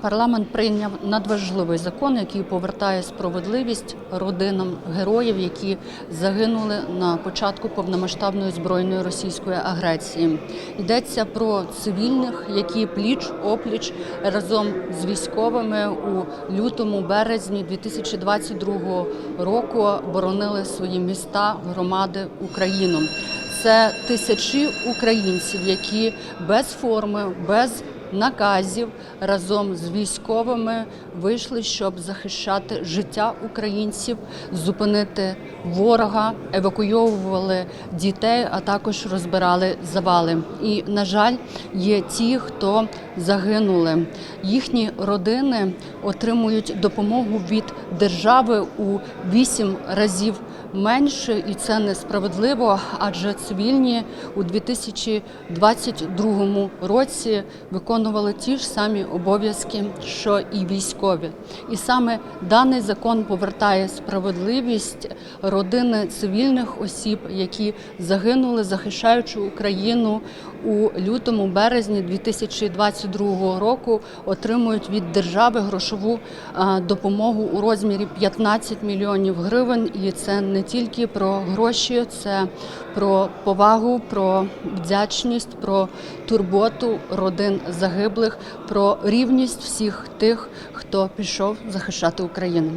Парламент прийняв надважливий закон, який повертає справедливість родинам героїв, які загинули на початку повномасштабної збройної російської агресії. Йдеться про цивільних, які пліч опліч разом з військовими у лютому березні 2022 року боронили свої міста, громади, Україну. Це тисячі українців, які без форми, без наказів разом з військовими вийшли, щоб захищати життя українців, зупинити ворога, евакуйовували дітей, а також розбирали завали. І, на жаль, є ті, хто загинули. Їхні родини отримують допомогу від держави у вісім разів менше, і це несправедливо, адже цивільні у 2022 році виконували ті ж самі обов'язки, що і військові. І саме даний закон повертає справедливість родини цивільних осіб, які загинули, захищаючи Україну у лютому березні 2022 року, отримують від держави грошову допомогу у розмірі 15 мільйонів гривень. І це не тільки про гроші, це про повагу, про вдячність, про турботу родин загиблих, про рівність всіх тих, хто пішов захищати Україну.